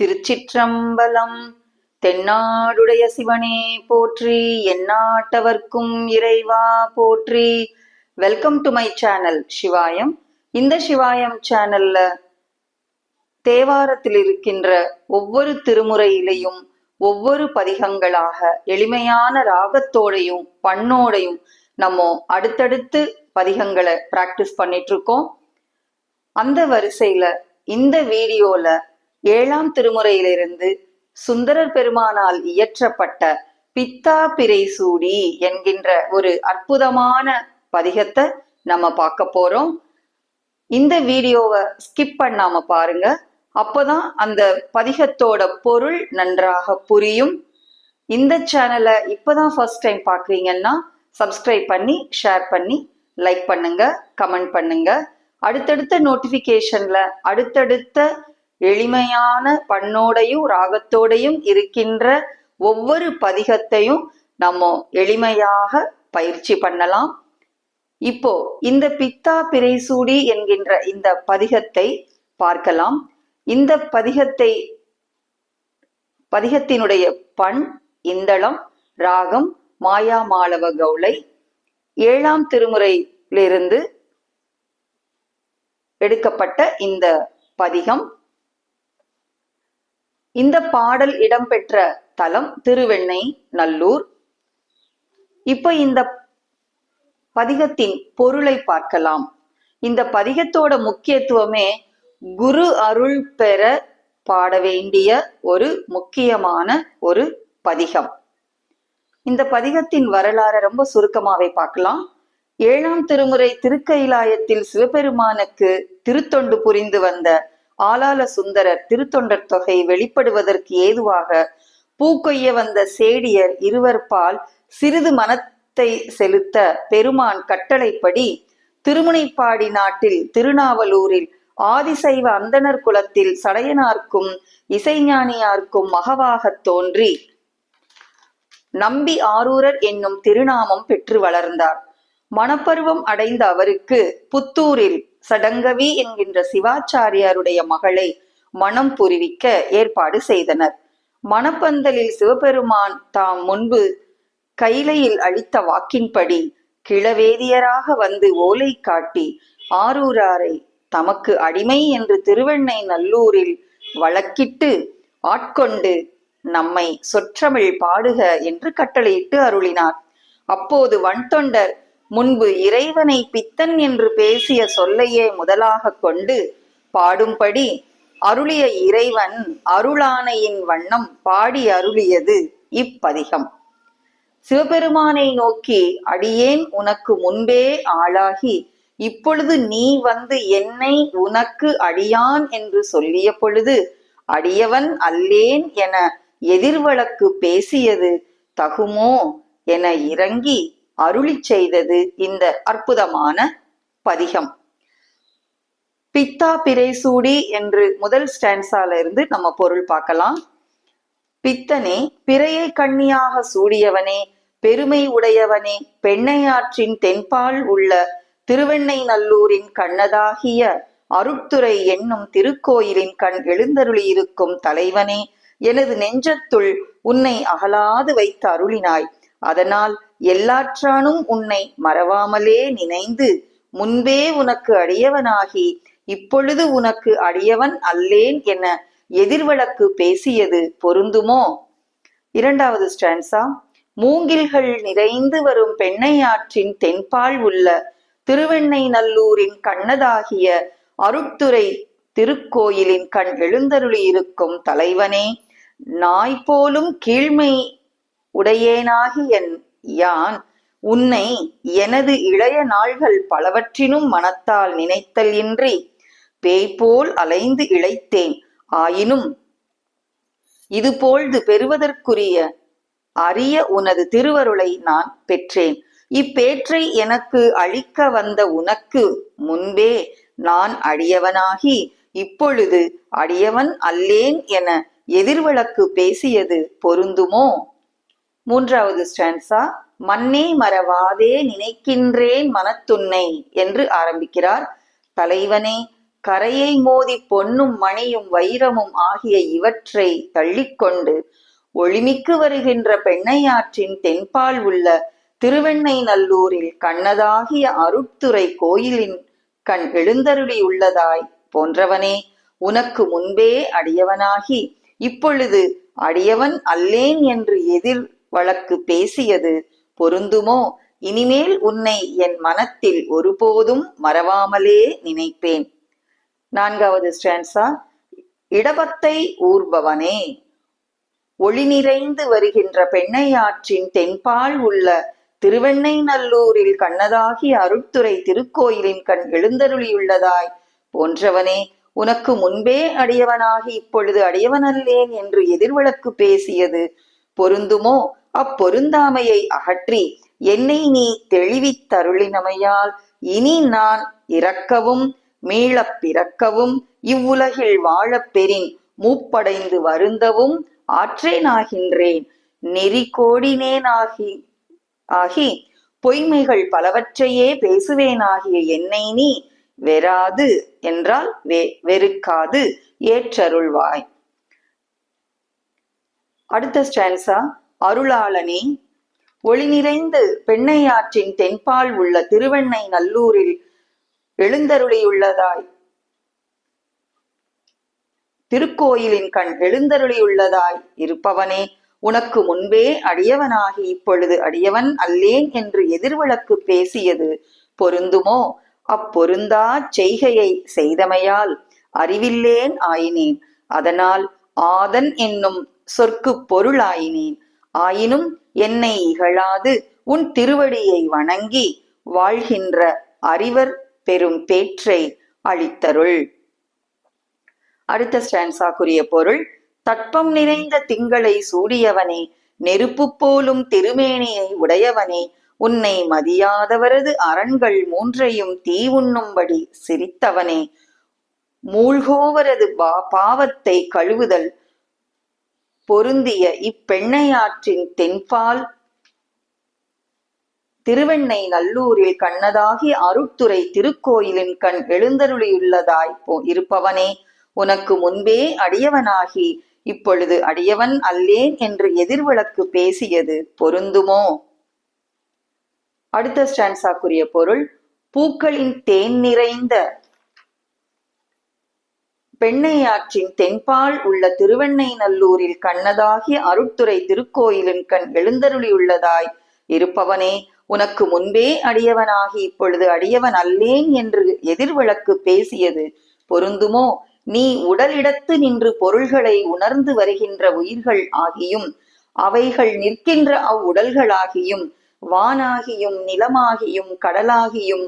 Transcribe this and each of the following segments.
திருச்சிற்றம்பலம். தென்னாடுடைய சிவனே போற்றி எந்நாட்டவர்க்கும் இறைவா போற்றி. Welcome to my channel Sivayam இந்த சிவாயம் சேனல்ல தேவாரத்தில் இருக்கின்ற ஒவ்வொரு திருமுறையிலையும் ஒவ்வொரு பதிகங்களாக எளிமையான ராகத்தோடையும் பண்ணோடையும் நம்ம அடுத்தடுத்து பதிகங்களை பிராக்டிஸ் பண்ணிட்டு இருக்கோம். அந்த வரிசையில இந்த வீடியோல ஏழாம் திருமுறையிலிருந்து சுந்தரர் பெருமானால் இயற்றப்பட்ட பித்தா பிறை சூடி என்கின்ற ஒரு அற்புதமான பதிகத்தை நம்ம பார்க்க போறோம். இந்த வீடியோவை ஸ்கிப் பண்ணாம பாருங்க. அப்போதான் அந்த பதிகத்தோட பொருள் நன்றாக புரியும். இந்த சேனலை இப்போதான் ஃபர்ஸ்ட் டைம் பார்க்குறீங்கன்னா சப்ஸ்கிரைப் பண்ணி ஷேர் பண்ணி லைக் பண்ணுங்க கமெண்ட் பண்ணுங்க. அடுத்தடுத்த நோட்டிபிகேஷன்ல அடுத்தடுத்த எளிமையான பண்ணோடையும் ராகத்தோடையும் இருக்கின்ற ஒவ்வொரு பதிகத்தையும் நம்ம எளிமையாக பயிற்சி பண்ணலாம். இப்போ இந்த பித்தா பிரைசூடி என்கின்ற இந்த பதிகத்தை பார்க்கலாம். இந்த பதிகத்தை பதிகத்தினுடைய பண் இந்தளம் ராகம் மாயா மாளவ கௌளை ஏழாம் திருமுறையிலிருந்து எடுக்கப்பட்ட இந்த பதிகம். இந்த பாடல் இடம்பெற்ற தலம் திருவெண்ணை நல்லூர். இப்ப இந்த பதிகத்தின் பொருளை பார்க்கலாம். இந்த பதிகத்தோட முக்கியத்துவமே குரு அருள் பெற பாட வேண்டிய ஒரு முக்கியமான ஒரு பதிகம். இந்த பதிகத்தின் வரலாறை ரொம்ப சுருக்கமாவே பார்க்கலாம். ஏழாம் திருமுறை திருக்கைலாயத்தில் சிவபெருமானுக்கு திருத்தொண்டு புரிந்து வந்த ஆலால சுந்தரர் திருத்தொண்டர் தொகை வெளிப்படுவதற்கு ஏதுவாக பூக்கொய்ய வந்த சேடியர் இருவர் பால் சிறிது மனத்தை செலுத்த பெருமான் கட்டளைப்படி திருமுனைப்பாடி நாட்டில் திருநாவலூரில் ஆதிசைவ அந்தணர் குலத்தில் சடையனார்க்கும் இசைஞானியார்க்கும் மகவாகத் தோன்றி நம்பி ஆரூரர் என்னும் திருநாமம் பெற்று வளர்ந்தார். மணப்பருவம் அடைந்த அவருக்கு புத்தூரில் சடங்கவி என்கின்ற சிவாச்சாரியாருடைய மகளை மனம் புரிவிக்க ஏற்பாடு செய்தனர். மணப்பந்தலில் சிவபெருமான் தாம் முன்பு கைலையில் அளித்த வாக்கின்படி கிழவேதியராக வந்து ஓலை காட்டி ஆரூராரை தமக்கு அடிமை என்று திருவெண்ணை நல்லூரில் வழக்கிட்டு ஆட்கொண்டு நம்மை சொற்றமிழ் பாடுக என்று கட்டளையிட்டு அருளினார். அப்போது வன்தொண்டர் முன்பு இறைவனை பித்தன் என்று பேசிய சொல்லையே முதலாக கொண்டு பாடும்படி அருளிய இறைவன் அருளானையின் வண்ணம் பாடி அருளியது இப்பதிகம். சிவபெருமானை நோக்கி அடியேன் உனக்கு முன்பே ஆளாகி இப்பொழுது நீ வந்து என்னை உனக்கு அடியான் என்று சொல்லிய பொழுது அடியவன் அல்லேன் என எதிர்வழக்கு பேசியது தகுமோ? என இறங்கி அருளி செய்தது இந்த அற்புதமான பதிகம். பித்தா பிறைசூடி என்று முதல் ஸ்டான்ஸால இருந்து நம்ம பொருள் பார்க்கலாம். பித்தனே பிறையை கண்ணியாக சூடியவனே பெருமை உடையவனே பெண்ணையாற்றின் தென்பால் உள்ள திருவெண்ணை நல்லூரின் கண்ணதாகிய அருட்துறை என்னும் திருக்கோயிலின் கண் எழுந்தருளியிருக்கும் தலைவனே எனது நெஞ்சத்துள் உன்னை அகலாது வைத்து அருளினாய். அதனால் எல்லாற்றானும் உன்னை மறவாமலே நினைந்து முன்பே உனக்கு அடியவனாகி இப்பொழுது உனக்கு அடியவன் அல்லேன் என எதிர்வழக்கு பேசியது பொருந்துமோ? இரண்டாவது ஸ்டான்சா மூங்கில்கள் நிறைந்து வரும் பெண்ணையாற்றின் தென்பால் உள்ள திருவெண்ணை நல்லூரின் கண்ணதாகிய அருட்துறை திருக்கோயிலின் கண் எழுந்தருளி இருக்கும் தலைவனே நாய் போலும் கீழ்மை உடையேனாகி என் யான் உன்னை எனது இளைய நாள்கள் பலவற்றினும் மனத்தால் நினைத்தல் இன்றி பேய் போல் அலைந்து இழைத்தேன். ஆயினும் இதுபோழ்து பெறுவதற்குரிய அரிய உனது திருவருளை நான் பெற்றேன். இப்பேற்றை எனக்கு அழிக்க வந்த உனக்கு முன்பே நான் அடியவனாகி இப்பொழுது அடியவன் அல்லேன் என எதிர்வழக்கு பேசியது பொருந்துமோ? மூன்றாவது ஸ்டான்ஸா மண்ணே மறவாதே நினைக்கின்றேன் மனத்துன்னை என்று ஆரம்பிக்கிறார். தலைவனே கரையை மோதி பொன்னும் மணியும் வைரமும் ஆகிய இவற்றை தள்ளிக்கொண்டு ஒளிமிக்கு வருகின்ற பெண்ணையாற்றின் தென்பால் உள்ள திருவெண்ணை நல்லூரில் கண்ணதாகிய அருட்துறை கோயிலின் கண் எழுந்தருளி உள்ளதாய் போன்றவனே உனக்கு முன்பே அடியவனாகி இப்பொழுது அடியவன் அல்லேன் என்று எதிர் வழக்கு பேசியது பொருந்துமோ? இனிமேல் உன்னை என் மனத்தில் ஒருபோதும் மறவாமலே நினைப்பேன். நான்காவது ஸ்டான்சா இடபத்தை ஊர்பவனே ஒளி நிறைந்து வருகின்ற பெண்ணையாற்றின் தென்பால் உள்ள திருவெண்ணை நல்லூரில் கண்ணதாகி அருட்துறை திருக்கோயிலின் கண் எழுந்தருளியுள்ளதாய் போன்றவனே உனக்கு முன்பே அடியவனாகி இப்பொழுது அடியவனல்லேன் என்று எதிர்வழக்கு பேசியது பொருந்துமோ? அப்பொருந்தாமையை அகற்றி என்னை நீ தெளிவித்தருளினமையால் இனி நான் இறக்கவும் மீளப் பிறக்கவும் இவ்வுலகில் வாழப் பெறின் மூப்படைந்து வருந்தவும் ஆற்றேனாகின்றேன் நெறி கோடினேனாகி ஆகி பொய்மைகள் பலவற்றையே பேசுவேனாகிய என்னை நீ வெறாது என்றால் வெ வெறுக்காது ஏற்றருள்வாய். அடுத்த ஸ்டான்ஸா? அருளாளனே ஒளி நிறைந்து பெண்ணையாற்றின் தென்பால் உள்ள திருவெண்ணை நல்லூரில் எழுந்தருளியுள்ளதாய். திருக்கோயிலின் கண் எழுந்தருளியுள்ளதாய். இருப்பவனே உனக்கு முன்பே அடியவனாகி இப்பொழுது அடியவன் அல்லேன் என்று எதிர்விளக்கு பேசியது பொருந்துமோ? அப்பொருந்தா செய்கையை செய்தமையால் அறிவில்லேன் ஆயினேன். அதனால் ஆதன் என்னும் சொற்கு பொருளாயினேன். ஆயினும் என்னை இகழாது உன் திருவடியை வணங்கி வாழ்கின்ற அறிவர் பெரும் பேற்றை அளித்தருள். அடுத்த ஸ்டான்ஸாக்குரிய பொருள் தட்பம் நிறைந்த திங்களை சூடியவனே நெருப்பு போலும் திருமேனியை உடையவனே உன்னை மதியாதவரது அரண்கள் மூன்றையும் தீ உண்ணும்படி சிரித்தவனே. மூழ்கோவரது பா பாவத்தை கழுவுதல் பொருந்திய இப்பெண்ணையாற்றின் தென்பால் திருவெண்ணை நல்லூரில் கண்ணதாகி அருட்துறை திருக்கோயிலின் கண் எழுந்தருளியுள்ளதாய் போ இருப்பவனே உனக்கு முன்பே அடியவனாகி இப்பொழுது அடியவன் அல்லேன் என்று எதிர்விளக்கு பேசியது பொருந்துமோ? அடுத்த ஸ்டான்ஸாக்குரிய பொருள் பூக்களின் தேன் நிறைந்த பெண்ணையாற்றின் தென்பால் உள்ள திருவெண்ணை நல்லூரில் கண்ணதாகி அருட்துறை திருக்கோயிலின் கண் எழுந்தருளியுள்ளதாய் இருப்பவனே உனக்கு முன்பே அடியவனாகி இப்பொழுது அடியவன் அல்லேன் என்று எதிர்விளக்கு பேசியது பொருந்துமோ? நீ உடலிடத்து நின்று பொருள்களை உணர்ந்து வருகின்ற உயிர்கள் ஆகியும் அவைகள் நிற்கின்ற அவ்வுடல்களாகியும் வானாகியும் நிலமாகியும் கடலாகியும்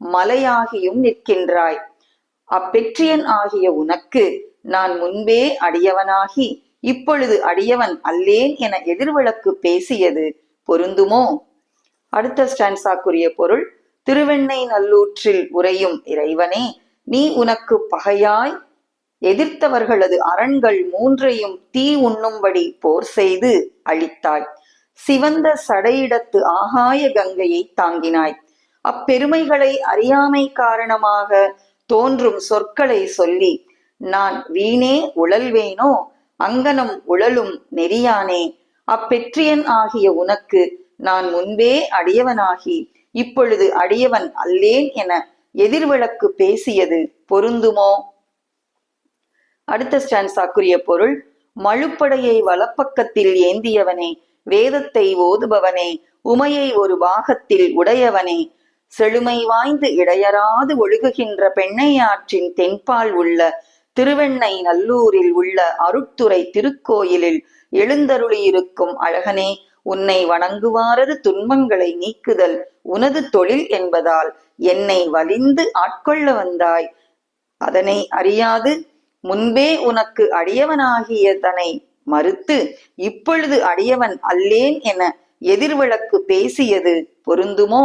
மலையாகியும் நிற்கின்றாய். அப்பெற்றியன் ஆகிய உனக்கு நான் முன்பே அடியவனாகி இப்பொழுது அடியவன் அல்லேன் என எதிர்விளக்கு பேசியது பொருந்துமோ? அடுத்த ஸ்டான்ஸாக்குரிய பொருள் திருவெண்ணை நல்லூற்றில் உறையும் இறைவனே நீ உனக்கு பகையாய் எதிர்த்தவர்களது அரண்கள் மூன்றையும் தீ உண்ணும்படி போர் செய்து அழித்தாய். சிவந்த சடையிடத்து ஆகாய கங்கையை தாங்கினாய். அப்பெருமைகளை அறியாமை காரணமாக தோன்றும் சொற்களை சொல்லி நான் வீணே உழல்வேனோ? அங்கனம் உழலும் நெறியானே? அப்பெற்றியன் ஆகிய உனக்கு நான் முன்பே அடியவனாகி இப்பொழுது அடியவன் அல்லேன் என எதிர்விளக்கு பேசியது பொருந்துமோ? அடுத்த ஸ்டான்ஸாக்குரிய பொருள் மழுப்படையை வலப்பக்கத்தில் ஏந்தியவனே வேதத்தை ஓதுபவனே உமையை ஒரு பாகத்தில் உடையவனே செழுமை வாய்ந்து இடையராது ஒழுகுகின்ற பெண்ணையாற்றின் தென்பால் உள்ள திருவெண்ணை நல்லூரில் உள்ள அருட்துறை திருக்கோயிலில் எழுந்தருளியிருக்கும் அழகனே உன்னை வணங்குவாரது துன்பங்களை நீக்குதல் உனது தொழில் என்பதால் என்னை வலிந்து ஆட்கொள்ள வந்தாய். அதனை அறியாது முன்பே உனக்கு அடியவனாகியதனை மறுத்து இப்பொழுது அடியவன் அல்லேன் என எதிர்விளக்கு பேசியது பொருந்துமோ?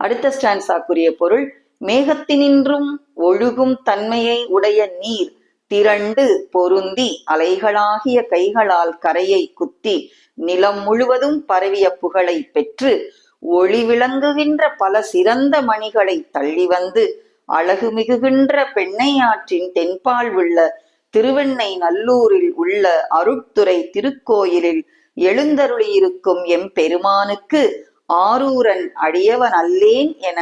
அடுத்த ஸ்டான்ஸாக்குரிய பொருள் மேகத்தினின்றும் ஒழுகும் தன்மையை உடைய நீர் திரண்டு பொருந்தி அலைகளாகிய கைகளால் கரையை குத்தி நிலம் முழுவதும் பரவிய புகழை பெற்று ஒளி விளங்குகின்ற பல சிறந்த மணிகளை தள்ளி வந்து அழகு மிகுகின்ற பெண்ணையாற்றின் தென்பால் உள்ள திருவெண்ணை நல்லூரில் உள்ள அருட்துறை திருக்கோயிலில் எழுந்தருளியிருக்கும் எம் பெருமானுக்கு ஆரூரன் அடியவன் அல்லேன் என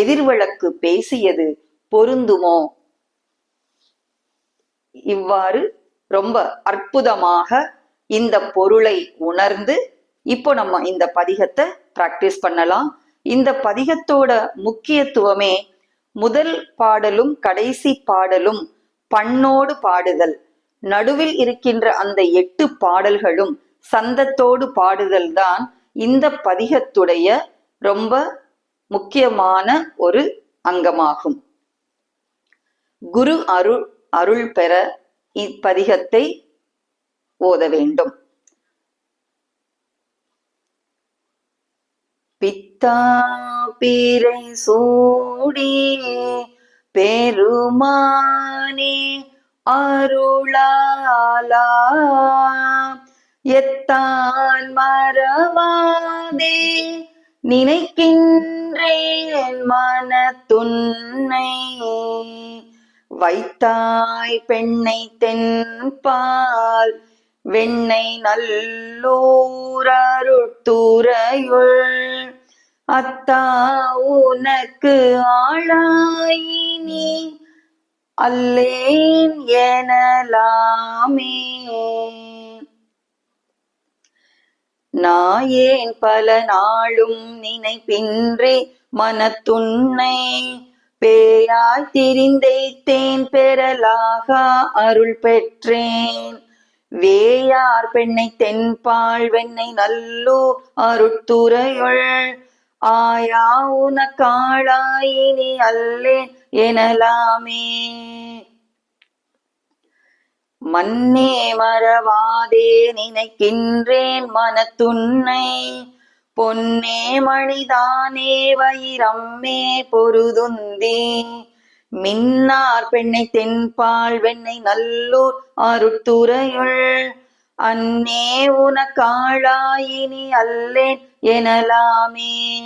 எதிர்வழக்கு பேசியது பொருந்துமோ? இவ்வாறு ரொம்ப அற்புதமாக இந்த பொருளை உணர்ந்து இப்போ நம்ம இந்த பதிகத்தை பிராக்டிஸ் பண்ணலாம். இந்த பதிகத்தோட முக்கியத்துவமே முதல் பாடலும் கடைசி பாடலும் பண்ணோடு பாடுதல். நடுவில் இருக்கின்ற அந்த எட்டு பாடல்களும் சந்தத்தோடு பாடுதல் தான் இந்த பதிகத்துடைய ரொம்ப முக்கியமான ஒரு அங்கமாகும். குரு அருள் அருள் பெற இப்பதிகத்தை ஓத வேண்டும். பித்தா பீரை சூடி பெருமானே அருளாலா எத்தான் மறவாதே நினைக்கின்றேன் மனத்துன்னை. வைத்தாய் பெண்ணை தென்பால் வெண்ணை நல்லூரருட்டுறையுள் அத்தா உனக்கு ஆளாயினி அல்லேன் எனலாமே. நாயேன் பல நாளும் நினைப்பின்றி மனத்துன்னை பேயாய் திரிந்தைத்தேன் பெறலாகா அருள் பெற்றேன். வேயார் பெண்ணை தென்பால் வெண்ணை நல்லூர் அருட்துறையுள். ஆயா உனக்காளாயினி அல்லேன் எனலாமே. மன்னே மறவாதே நினைக்கின்றேன் மனத்துன்னை. பொன்னே மணிதானே வைரம்மே பொருதுந்தி. மின்னார் பெண்ணை தென்பால் வெண்ணை நல்லூர் அருட்துறையுள். அன்னே உனக்காளாயினி அல்லேன் எனலாமே.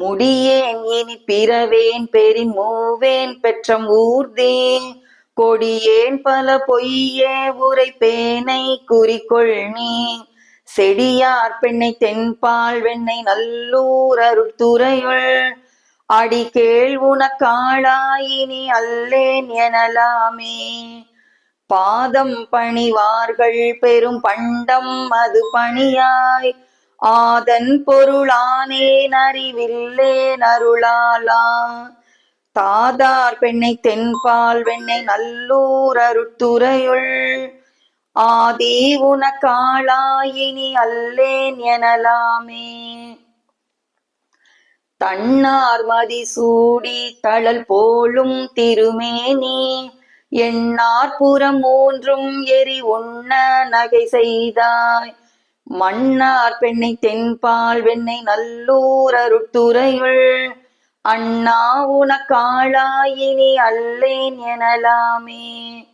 முடியேன் இனி பிறவேன் பெரின் மூவேன் பெற்றம் ஊர்தேன் கொடியேன் பல பொய்யே உரைப்பேனை குறிக்கொள் நீ. செடியார் பெண்ணை தென்பால் வெண்ணை நல்லூர் அருட்துறையுள். அடிகேள் உனக்காளாயினி அல்லேன் எனலாமே. பாதம் பணிவார்கள் பெரும் பண்டம் அது பணியாய். ஆதன் பொருளானேன் அறிவில்லேன் அருளாலா தாதார் பெண்ணை தென்பால் வெண்ணை நல்லூர் அருட்டுறையுள் ஆதி உனக்காளாயினி அல்லேன் எனலாமே. தன்னார் மதி சூடி தழல் போலும் திருமேனி எண்ணார் புறம் மூன்றும் எரி உண்ண நகை செய்தாய். மன்னார் பெண்ணை தென்பால் வெண்ணை நல்லூர் அருட்டுறையுள் அண்ணா உனக்காளாயினி அல்லேன் எனலாமே.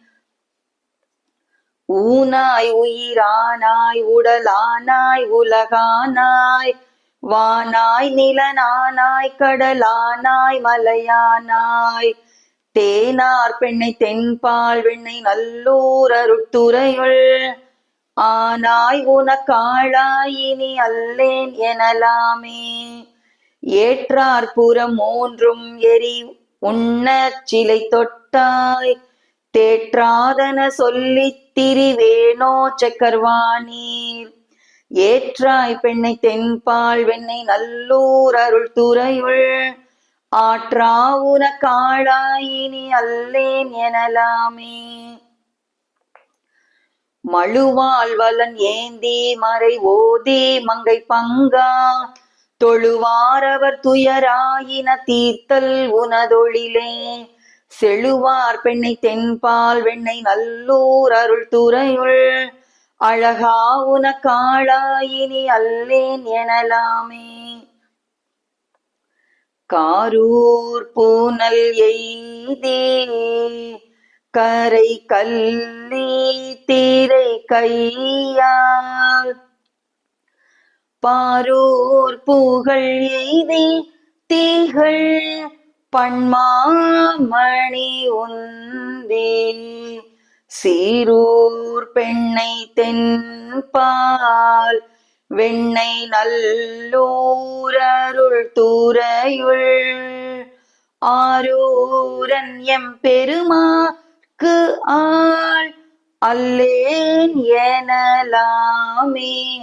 ஊனாய் உயிரானாய் உடலானாய் உலகானாய் வானாய் நிலனானாய் கடலானாய் மலையானாய். தேனார் பெண்ணை தென்பால் வெண்ணை நல்லூர் அருட்துறையுள். ஆனாய் உனக்காளாயினி அல்லேன் எனலாமே. ஏற்றார் புறம் மூன்றும் எரி உண்ண சிலை தொட்டாய். தேற்றாதன சொல்லி திரிவேணோ சக்கர்வாணீர். ஏற்றாய் பெண்ணை தென்பால் வெண்ணை நல்லூர் அருள் துறையுள். ஆற்றா உனக்காளாயினி அல்லேன் எனலாமே. மழுவால் வலன் ஏந்தி மறை ஓதி மங்கை பங்கா. தொழுவாரவர் துயராயின தீர்த்தல் உனதொழிலே. செழுவார் பெண்ணை தென்பால் வெண்ணை நல்லூர் அருள் துறையுள். அழகா உனக்காளாயினி அல்லேன் எனலாமே. காரூர் பூனல் எய்தே. கரை கல்லி தீரை கையால். பாரோர் பூகள் எய்தி தீகள் பண்மாமணி உந்தே. சீரூர் பெண்ணை தென்பால் வெண்ணை நல்லூரருள் தூரையுள். ஆரூரன் எம் பெருமாக்கு ஆள் அல்லேன் எனலாமே.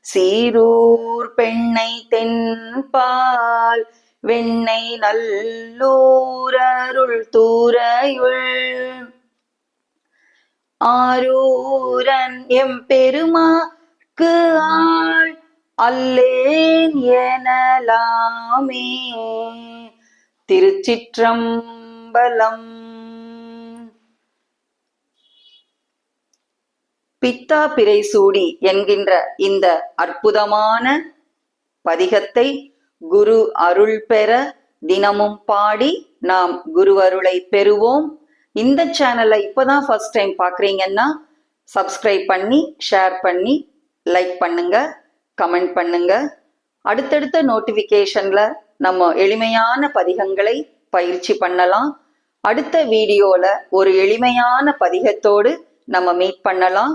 சீரூர் பெண்ணை தென்பால் வெண்ணை நல்லூரருள் தூரையுள். ஆரூரன் எம் பெருமாக்கு ஆள் அல்லேன் எனலாமே. திருச்சிற்றம்பலம் பித்தா பிறை சூடி என்கின்ற இந்த அற்புதமான பதிகத்தை குரு அருள் பெற தினமும் பாடி நாம் குரு அருளை பெறுவோம். இந்த சேனலை இப்பதான் ஃபர்ஸ்ட் டைம் பார்க்குறீங்கன்னா சப்ஸ்கிரைப் பண்ணி ஷேர் பண்ணி லைக் பண்ணுங்க கமெண்ட் பண்ணுங்க. அடுத்தடுத்த நோட்டிஃபிகேஷன்ல நம்ம எளிமையான பதிகங்களை பயிற்சி பண்ணலாம். அடுத்த வீடியோல ஒரு எளிமையான பதிகத்தோடு நம்ம மீட் பண்ணலாம்.